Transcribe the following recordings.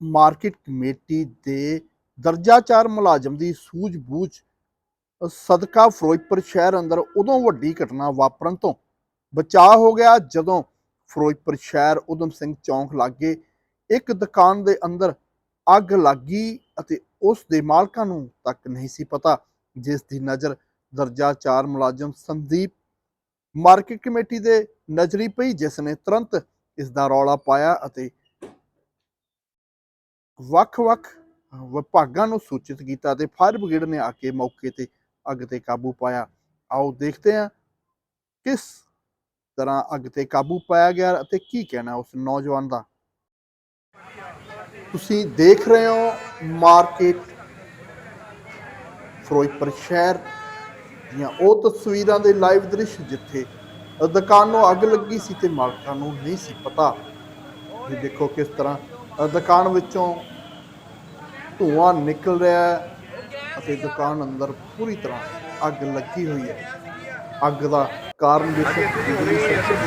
Market committee ਦੇ ਦਰਜਾਚਾਰ ਮੁਲਾਜ਼ਮ ਦੀ ਸੂਝ-ਬੂਝ, ਸਦਕਾ ਫਿਰੋਜ਼ਪੁਰ ਸ਼ਹਿਰ ਅੰਦਰ ਉਦੋਂ ਵੱਡੀ ਘਟਨਾ ਵਾਪਰਨ ਤੋਂ ਬਚਾਅ ਹੋ ਗਿਆ ਜਦੋਂ ਫਿਰੋਜ਼ਪੁਰ ਸ਼ਹਿਰ ਉਦਮ ਸਿੰਘ ਚੌਂਕ ਲਾਗੇ ਇੱਕ ਦੁਕਾਨ ਦੇ ਅੰਦਰ ਅੱਗ ਲੱਗੀ ਅਤੇ ਉਸ ਦੇ ਮਾਲਕਾਂ ਨੂੰ ਤੱਕ ਨਹੀਂ ਸੀ ਪਤਾ, ਜਿਸ ਦੀ ਨਜ਼ਰ ਦਰਜਾ 4 ਮੁਲਾਜ਼ਮ ਸੰਦੀਪ ਮਾਰਕੀਟ ਕਮੇਟੀ ਦੇ ਨਜ਼ਰੀ ਪਈ, ਜਿਸ ਨੇ ਤੁਰੰਤ ਇਸ ਦਾ ਰੌਲਾ ਪਾਇਆ ਅਤੇ ਵੱਖ-ਵੱਖ ਵਿਭਾਗਾਂ ਨੂੰ ਸੂਚਿਤ ਕੀਤਾ ਤੇ ਫਾਇਰ ਬ੍ਰਿਗੇਡ ਨੇ ਆ ਕੇ ਮੌਕੇ ਤੇ ਅੱਗ ਤੇ ਕਾਬੂ ਪਾਇਆ। ਆਓ ਦੇਖਦੇ ਹਾਂ ਕਿਸ ਤਰ੍ਹਾਂ ਅੱਗ ਤੇ ਕਾਬੂ ਪਾਇਆ ਗਿਆ ਅਤੇ ਕੀ ਕਹਿਣਾ ਉਸ ਨੌਜਵਾਨ ਦਾ। ਤੁਸੀਂ ਦੇਖ ਰਹੇ ਹੋ ਮਾਰਕੀਟ ਫਿਰੋਜ਼ਪੁਰ ਸ਼ਹਿਰ ਦੀਆਂ ਉਹ ਤਸਵੀਰਾਂ ਦੇ ਲਾਈਵ ਦ੍ਰਿਸ਼ ਜਿੱਥੇ ਦੁਕਾਨ ਨੂੰ ਅੱਗ ਲੱਗੀ ਸੀ ਤੇ ਮਾਲਕਾਂ ਨੂੰ ਨਹੀਂ ਸੀ ਪਤਾ। ਇਹ ਦੇਖੋ ਕਿਸ ਤਰ੍ਹਾਂ ਦੁਕਾਨ ਵਿੱਚੋਂ ਧੂਆਂ ਨਿਕਲ ਰਿਹਾ ਹੈ ਅਤੇ ਦੁਕਾਨ ਅੰਦਰ ਪੂਰੀ ਤਰ੍ਹਾਂ ਅੱਗ ਲੱਗੀ ਹੋਈ ਹੈ ਅੱਗ ਦਾ ਕਾਰਨ ਵੀ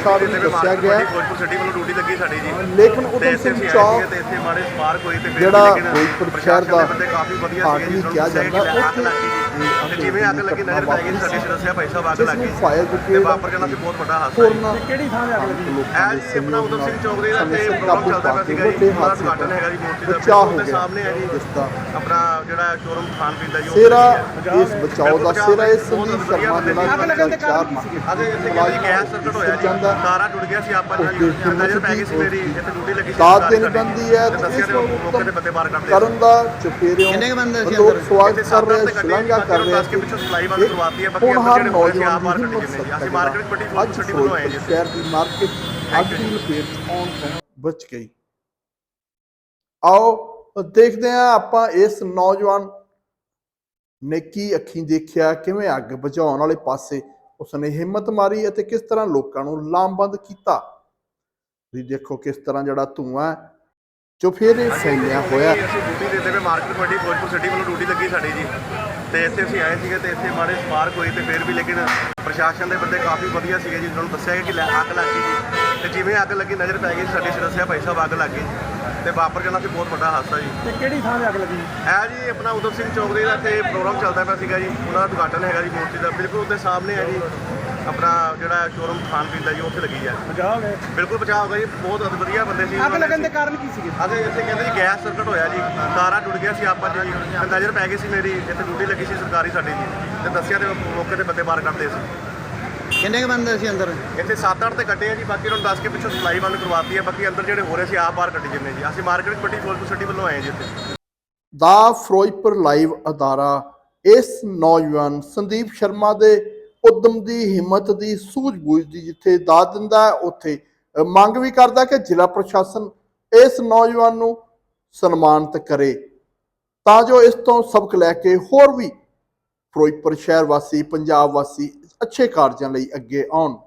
ਸਾਰੇ ਨੂੰ ਦੱਸਿਆ ਗਿਆ। ਫਿਰੋਜ਼ਪੁਰ ਸਿਟੀ ਵੱਲੋਂ ਡਿਊਟੀ ਲੱਗੀ ਸਾਡੀ ਜੀ ਲੇਕਿਨ ਇੱਥੇ ਸਿੰਘ ਚੌਕ ਤੇ ਇੱਥੇ ਹੋਈ ਤੇ ਜਿਹੜਾ ਫਿਰੋਜ਼ਪੁਰ ਸ਼ਹਿਰ ਦਾ ਕਾਫੀ ਵਧੀਆ ਸੀਗੇ ਜੀ ਕਿਹਾ ਜਾਂਦਾ, ਉੱਥੇ ਤੇ ਜਿਵੇਂ ਅੱਗ ਲੱਗੀ ਨਜ਼ਰ ਪੈ ਗਈ ਸਾਡੀ ਦੱਸਿਆ ਭਾਈ ਸਾਹਿਬ ਅੱਗ ਜਿਸ ਲੱਗੀ ਨੂੰ ਫਾਇਰ ਤੇ ਬ੍ਰਿਗੇਡ ਵਾਪਰ ਜਾਣਾ ਸੀ ਬਹੁਤ ਵੱਡਾ ਹਾਦਸਾ ਜੀ ਹੋਰਨਾਂ ਕਿਹੜੀ ਥਾਂ ਤੇ ਅੱਗ ਲੱਗੀ? ਲੋਕਾਂ ਇਹ ਦੇ ਜੀ ਆਪਣਾ ਉਦਮ ਸਿੰਘ ਚੌਕ ਦੇ ਸਮੇਂ ਇੱਥੇ ਸਿਰ ਪ੍ਰੋਗਰਾਮ ਕਾਬੂ ਚੱਲਦਾ ਪਾ ਪਿਆ ਕੇ ਸੀਗਾ ਜੀ। ਵੱਡੇ ਉਹਦਾ ਹਾਦਸੇ ਉਦਘਾਟਨ ਹੈਗਾ ਜੀ ਮੂਰਤੀ ਦਾ। ਬਚਾਅ ਹੋ ਬਿਲਕੁਲ ਗਿਆ ਸਾਹਮਣੇ ਹੈ ਜੀ ਜਿਸ ਦਾ। ਆਪਣਾ ਜਿਹੜਾ ਸ਼ੋਰੂਮ ਖਾਣ ਪੀਣ ਦਾ ਜੀ ਉਹ ਸੇਰਾ ਲੱਗੀ ਹੈ। ਇਸ ਬਚਾਓ ਦਾ ਸੇਰਾ ਇਸ ਸੰਦੀਪ ਸ਼ਰਮਾ ਜਿਹੜਾ ਅੱਗ ਲੱਗਣ ਦੇ ਕਾਰਨ ਕੀ ਸੀਗੇ? ਅਜੇ ਇੱਥੇ ਕਹਿੰਦੇ ਗੈਸ ਸਰਕਟ ਹੋਇਆ ਜੀ। ਜਾਂਦਾ ਤਾਰਾਂ ਟੁੱਟ ਗਿਆ ਸੀ ਆਪਾਂ ਉਸ ਦੇ ਜੀ ਨਜ਼ਰ ਪੈ ਗਈ ਸੀ ਮੇਰੀ। ਇੱਥੇ ਡਿਊਟੀ ਲੱਗੀ ਸੀ ਦਾਤ ਸਰਕਾਰੀ ਦੇਣੀ ਸਾਡੀ। ਪੈਂਦੀ ਹੈ ਤੇ ਤੇ ਦੱਸਿਆ ਇਸ ਤੇ ਨੂੰ ਮੌਕੇ ਤੇ ਬੰਦੇ ਬਾਹਰ ਕੱਢਦੇ ਕਰਨ ਦਾ ਚੁਫੇਰਿਓਂ ਕਿੰਨੇ ਕੁ ਬੰਦੇ ਸੀ ਲੋਕ ਅੰਦਰ? ਸਵਾਗਤ ਕਰ ਰਹੇ ਸ਼ਲਾਘਾ ਕਰ ਰਹੇ ਦੱਸ ਕੇ ਪਿੱਛੋਂ ਸਪਲਾਈ ਬੰਦ ਕਰਵਾਤੀ ਹੈ ਬਾਕੀ ਹੋਣਹਾਰ ਜਿਹੜੇ ਹੋਏ ਆਪ ਦੀ ਕੱਢ ਹਿੰਮਤ ਜਿੰਨੇ ਜੀ ਅਸੀਂ ਮਾਰਕੀਟ ਅੱਜ ਸਿਟੀ ਵੱਲੋਂ ਆਏ ਜੀ। ਸ਼ਹਿਰ ਦੀ ਮਾਰਕੀਟ ਅੱਗ ਦੀ ਲਪੇਟ ਆਉਣ ਬਚ ਗਈ। ਆਓ ਦੇਖਦੇ ਹਾਂ ਆਪਾਂ ਇਸ ਨੌਜਵਾਨ ਨੇ ਕੀ ਅੱਖੀਂ ਦੇਖਿਆ ਕਿਵੇਂ ਅੱਗ ਬੁਝਾਉਣ ਵਾਲੇ ਪਾਸੇ ਉਸਨੇ ਹਿੰਮਤ ਮਾਰੀ ਅਤੇ ਕਿਸ ਤਰ੍ਹਾਂ ਲੋਕਾਂ ਨੂੰ ਲਾਮਬੰਦ ਕੀਤਾ। ਤੁਸੀਂ ਦੇਖੋ ਕਿਸ ਤਰ੍ਹਾਂ ਜਿਹੜਾ ਧੂਆਂ ਜੋ ਫਿਰ ਫੈਲਿਆ ਹੋਇਆ। ਅਸੀਂ ਡਿਊਟੀ ਪਏ ਮਾਰਕੀਟ ਕਮੇਟੀ ਫਿਰੋਜ਼ਪੁਰ ਸਿਟੀ ਵੱਲੋਂ ਡਿਊਟੀ ਲੱਗੀ ਸਾਡੀ ਜੀ। ਤੇ ਇੱਥੇ ਅਸੀਂ ਆਏ ਸੀਗੇ ਤੇ ਇੱਥੇ ਮਾੜੇ ਸਪਾਰਕ ਹੋਈ ਤੇ ਫਿਰ ਵੀ ਲੇਕਿਨ ਪ੍ਰਸ਼ਾਸਨ ਦੇ ਬੰਦੇ ਕਾਫੀ ਵਧੀਆ ਸੀਗੇ ਜੀ ਉਹਨਾਂ ਨੂੰ ਦੱਸਿਆ ਗਿਆ ਕਿ ਲੈ ਅੱਗ ਲੱਗ ਗਈ ਜੀ। ਤੇ ਜਿਵੇਂ ਅੱਗ ਲੱਗੀ ਨਜ਼ਰ ਪੈ ਗਈ ਸਾਡੀ ਦੱਸਿਆ ਭਾਈ ਸਾਹਿਬ ਅੱਗ ਲੱਗ ਗਈ। ਤੇ ਵਾਪਰ ਜਾਣਾ ਸੀ ਬਹੁਤ ਵੱਡਾ ਹਾਦਸਾ ਜੀ। ਤੇ ਕਿਹੜੀ ਥਾਂ ਤੇ ਅੱਗ ਲੱਗੀ? ਇਹ ਜੀ ਆਪਣਾ ਉਦਮ ਸਿੰਘ ਚੌਕ ਦੇ ਇੱਥੇ ਪ੍ਰੋਗਰਾਮ ਚੱਲਦਾ ਪਿਆ ਸੀਗਾ ਜੀ। ਉਹਨਾਂ ਦਾ ਉਦਘਾਟਨ ਹੈਗਾ ਜੀ ਮੂਰਤੀ ਦਾ। ਬਿਲਕੁਲ ਉਹਦੇ ਸਾਹਮਣੇ ਹੈ ਜੀ। ਆਪਣਾ ਜਿਹੜਾ ਸ਼ੋਰੂਮ ਖਾਣ ਪੀਣ ਦਾ ਜੀ ਉੱਥੇ ਲੱਗੀ ਹੈ ਬਚਾਅ ਹੋ ਗਏ। ਬਿਲਕੁਲ ਬਚਾਅ ਹੋ ਗਿਆ ਜੀ ਬਹੁਤ ਵਧੀਆ ਬੰਦੇ ਸੀ। ਅੱਗ ਲੱਗਣ ਦੇ ਕਾਰਨ ਕੀ ਸੀਗੇ? ਅਜੇ ਇੱਥੇ ਕਹਿੰਦੇ ਜੀ ਗੈਸ ਸਰਕਟ ਹੋਇਆ ਜੀ ਤਾਰਾਂ ਟੁੱਟ ਗਿਆ ਸੀ ਆਪਾਂ ਜੀ। ਨਜ਼ਰ ਪੈ ਗਈ ਸੀ ਮੇਰੀ ਇੱਥੇ ਡਿਊਟੀ ਲੱਗੀ ਸੀ ਸਰਕਾਰੀ ਸਾਡੀ ਜੀ। ਤੇ ਦੱਸਿਆ ਤੇ ਮੌਕੇ ਤੇ ਬੰਦੇ ਬਾਹਰ ਕੱਢਦੇ ਸੀ। ਕਿੰਨੇ ਕੁ ਬੰਦੇ ਸੀ ਅੰਦਰ? ਇੱਥੇ 7-8 ਤੇ ਕੱਢੇ ਆ ਜੀ ਬਾਕੀ ਉਹਨਾਂ ਨੂੰ ਦੱਸ ਕੇ ਪਿੱਛੋਂ ਸਪਲਾਈ ਬੰਦ ਕਰਵਾਤੀ ਹੈ ਬਾਕੀ ਅੰਦਰ ਜਿਹੜੇ ਹੋ ਰਹੇ ਸੀ ਆਪ ਬਾਹਰ ਕੱਢੀ ਜਿੰਨੇ ਜੀ। ਅਸੀਂ ਮਾਰਕੀਟ ਕਮੇਟੀ ਫਿਰੋਜ਼ਪੁਰ ਸਿਟੀ ਵੱਲੋਂ ਆਏ ਜੀ ਇੱਥੇ। ਦਾ ਫਿਰੋਜ਼ਪੁਰ ਲਾਈਵ ਅਦਾਰਾ ਇਸ ਨੌਜਵਾਨ ਸੰਦੀਪ ਸ਼ਰਮਾ ਦੇ ਉਦਮ ਦੀ, ਹਿੰਮਤ ਦੀ, ਸੂਝ-ਬੂਝ ਦੀ ਜਿੱਥੇ ਦਾਤ ਦਿੰਦਾ ਹੈ, ਉੱਥੇ ਮੰਗ ਵੀ ਕਰਦਾ ਕਿ ਜ਼ਿਲ੍ਹਾ ਪ੍ਰਸ਼ਾਸਨ ਇਸ ਨੌਜਵਾਨ ਨੂੰ ਸਨਮਾਨਿਤ ਕਰੇ। ਤਾਂ ਜੋ ਇਸ ਤੋਂ ਸਬਕ ਲੈ ਕੇ ਹੋਰ ਵੀ ਫਿਰੋਜ਼ਪੁਰ ਸ਼ਹਿਰ ਵਾਸੀ, ਪੰਜਾਬ ਵਾਸੀ ਅੱਛੇ ਕਾਰਜਾਂ ਲਈ ਅੱਗੇ ਆਉਣ।